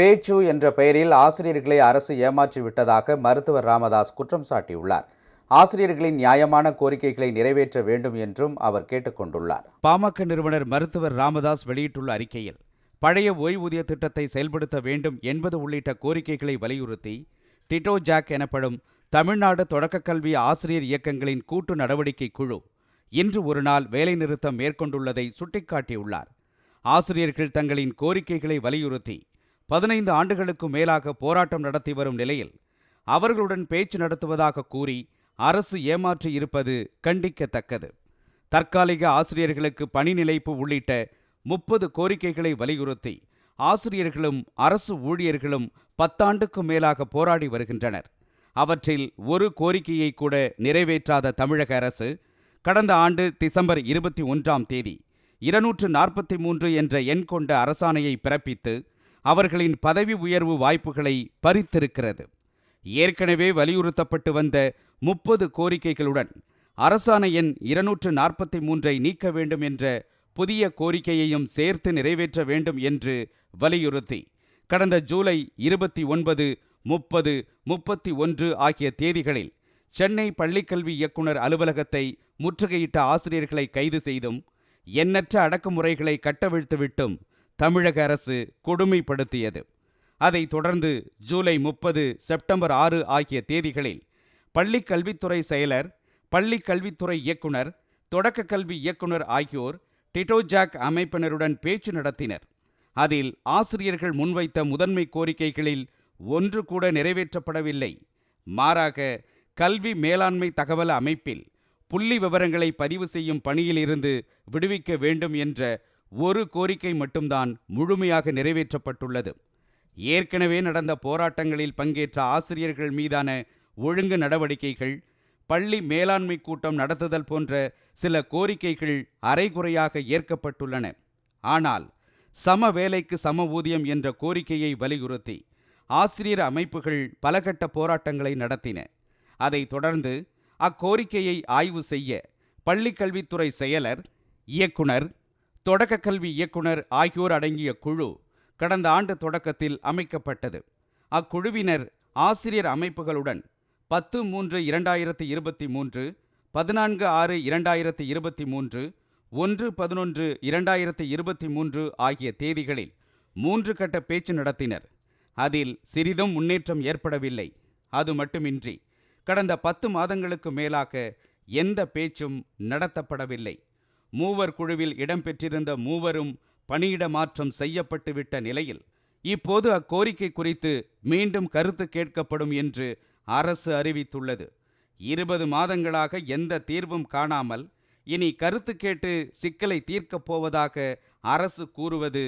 பேச்சு என்ற பெயரில் ஆசிரியர்களை அரசு ஏமாற்றி விட்டதாக மருத்துவர் ராமதாஸ் குற்றம் சாட்டியுள்ளார். ஆசிரியர்களின் நியாயமான கோரிக்கைகளை நிறைவேற்ற வேண்டும் என்றும் அவர் கேட்டுக்கொண்டுள்ளார். பாமக நிறுவனர் மருத்துவர் ராமதாஸ் வெளியிட்டுள்ள அறிக்கையில் பழைய ஓய்வூதிய திட்டத்தை செயல்படுத்த வேண்டும் என்பது உள்ளிட்ட கோரிக்கைகளை வலியுறுத்தி டிட்டோ ஜாக் எனப்படும் தமிழ்நாடு தொடக்க கல்வி ஆசிரியர் இயக்கங்களின் கூட்டு நடவடிக்கை குழு இன்று ஒரு நாள் வேலைநிறுத்தம் மேற்கொண்டுள்ளதை சுட்டிக்காட்டியுள்ளார். ஆசிரியர்கள் தங்களின் கோரிக்கைகளை வலியுறுத்தி பதினைந்து ஆண்டுகளுக்கு மேலாக போராட்டம் நடத்தி வரும் நிலையில் அவர்களுடன் பேச்சு நடத்துவதாக கூறி அரசு ஏமாற்றி இருப்பது கண்டிக்கத்தக்கது. தற்காலிக ஆசிரியர்களுக்கு பணி நிலைப்பு உள்ளிட்ட முப்பது கோரிக்கைகளை வலியுறுத்தி ஆசிரியர்களும் அரசு ஊழியர்களும் பத்தாண்டுக்கு மேலாக போராடி வருகின்றனர். அவற்றில் ஒரு கோரிக்கையை கூட நிறைவேற்றாத தமிழக அரசு கடந்த ஆண்டு டிசம்பர் இருபத்தி ஒன்றாம் தேதி இருநூற்று நாற்பத்தி மூன்று என்ற எண் கொண்ட அரசாணையை பிறப்பித்து அவர்களின் பதவி உயர்வு வாய்ப்புகளை பறித்திருக்கிறது. ஏற்கனவே வலியுறுத்தப்பட்டு வந்த முப்பது கோரிக்கைகளுடன் அரசாணை எண் இருநூற்று நாற்பத்தி மூன்றை நீக்க வேண்டும் என்ற புதிய கோரிக்கையையும் சேர்த்து நிறைவேற்ற வேண்டும் என்று வலியுறுத்தி கடந்த ஜூலை இருபத்தி ஒன்பது முப்பது முப்பத்தி ஒன்று ஆகிய தேதிகளில் சென்னை பள்ளிக்கல்வி இயக்குனர் அலுவலகத்தை முற்றுகையிட்ட ஆசிரியர்களை கைது செய்தும் எண்ணற்ற அடக்குமுறைகளை கட்டவிழ்த்துவிட்டும் தமிழக அரசு கொடுமைப்படுத்தியது. அதைத் தொடர்ந்து ஜூலை முப்பது செப்டம்பர் ஆறு ஆகிய தேதிகளில் பள்ளிக் கல்வித்துறை செயலர் பள்ளிக் கல்வித்துறை இயக்குனர் தொடக்க கல்வி இயக்குனர் ஆகியோர் டிட்டோஜாக் அமைப்பினருடன் பேச்சு நடத்தினர். அதில் ஆசிரியர்கள் முன்வைத்த முதன்மை கோரிக்கைகளில் ஒன்று கூட நிறைவேற்றப்படவில்லை. மாறாக கல்வி மேலாண்மை தகவல் அமைப்பில் புள்ளி விவரங்களை பதிவு செய்யும் பணியிலிருந்து விடுவிக்க வேண்டும் என்ற ஒரு கோரிக்கை மட்டும்தான் முழுமையாக நிறைவேற்றப்பட்டுள்ளது. ஏற்கனவே நடந்த போராட்டங்களில் பங்கேற்ற ஆசிரியர்கள் மீதான ஒழுங்கு நடவடிக்கைகள் பள்ளி மேலாண்மை கூட்டம் நடத்துதல் போன்ற சில கோரிக்கைகள் அரைகுறையாக ஏற்கப்பட்டுள்ளன. ஆனால் சம வேலைக்கு சம ஊதியம் என்ற கோரிக்கையை வலியுறுத்தி ஆசிரியர் அமைப்புகள் பலகட்ட போராட்டங்களை நடத்தின. அதைத் தொடர்ந்து அக்கோரிக்கையை ஆய்வு செய்ய பள்ளிக்கல்வித்துறை செயலர் இயக்குனர் தொடக்க கல்வி இயக்குனர் ஆகியோர் அடங்கிய குழு கடந்த ஆண்டு தொடக்கத்தில் அமைக்கப்பட்டது. அக்குழுவினர் ஆசிரியர் அமைப்புகளுடன் பத்து மூன்று இரண்டாயிரத்தி இருபத்தி மூன்று பதினான்கு ஆறு இரண்டாயிரத்தி இருபத்தி மூன்று ஒன்று பதினொன்று இரண்டாயிரத்தி இருபத்தி மூன்று ஆகிய தேதிகளில் மூன்று கட்ட பேச்சு நடத்தினர். அதில் சிறிதும் முன்னேற்றம் ஏற்படவில்லை. அது மட்டுமின்றி கடந்த பத்து மாதங்களுக்கு மேலாக எந்த பேச்சும் நடத்தப்படவில்லை. மூவர் குழுவில் இடம்பெற்றிருந்த மூவரும் பணியிட மாற்றம் செய்யப்பட்டுவிட்ட நிலையில் இப்போது அக்கோரிக்கை குறித்து மீண்டும் கருத்து கேட்கப்படும் என்று அரசு அறிவித்துள்ளது. இருபது மாதங்களாக எந்த தீர்வும் காணாமல் இனி கருத்து கேட்டு சிக்கலை தீர்க்கப் போவதாக அரசு கூறுவது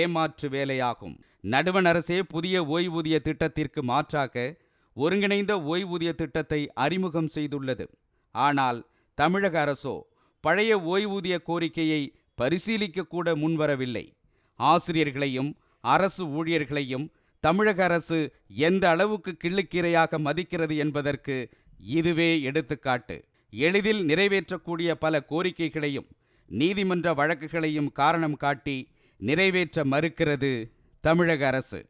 ஏமாற்று வேலையாகும். நடுவண் அரசே புதிய ஓய்வூதிய திட்டத்திற்கு மாற்றாக ஒருங்கிணைந்த ஓய்வூதிய திட்டத்தை அறிமுகம் செய்துள்ளது. ஆனால் தமிழக அரசோ பழைய ஓய்வூதிய கோரிக்கையை பரிசீலிக்கக்கூட முன்வரவில்லை. ஆசிரியர்களையும் அரசு ஊழியர்களையும் தமிழக அரசு எந்த அளவுக்கு கிள்ளுக்கீரையாக மதிக்கிறது என்பதற்கு இதுவே எடுத்துக்காட்டு. எளிதில் நிறைவேற்றக்கூடிய பல கோரிக்கைகளையும் நீதிமன்ற வழக்குகளையும் காரணம் காட்டி நிறைவேற்ற மறுக்கிறது தமிழக அரசு.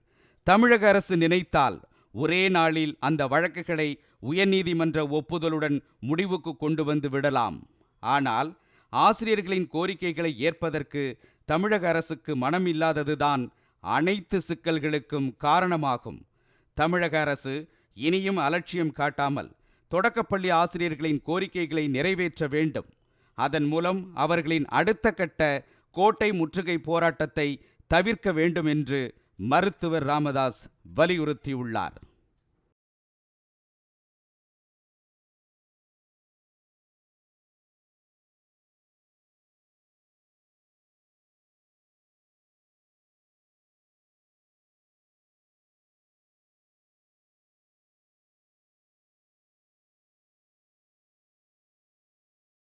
தமிழக அரசு நினைத்தால் ஒரே நாளில் அந்த வழக்குகளை உயர்நீதிமன்ற ஒப்புதலுடன் முடிவுக்கு கொண்டு வந்து விடலாம். ஆனால் ஆசிரியர்களின் கோரிக்கைகளை ஏற்பதற்கு தமிழக அரசுக்கு மனம் இல்லாததுதான் அனைத்து சிக்கல்களுக்கும் காரணமாகும். தமிழக அரசு இனியும் அலட்சியம் காட்டாமல் தொடக்கப்பள்ளி ஆசிரியர்களின் கோரிக்கைகளை நிறைவேற்ற வேண்டும். அதன் மூலம் அவர்களின் அடுத்த கட்ட கோட்டை முற்றுகை போராட்டத்தை தவிர்க்க வேண்டும் என்று மருத்துவர் ராமதாஸ் வலியுறுத்தியுள்ளார்.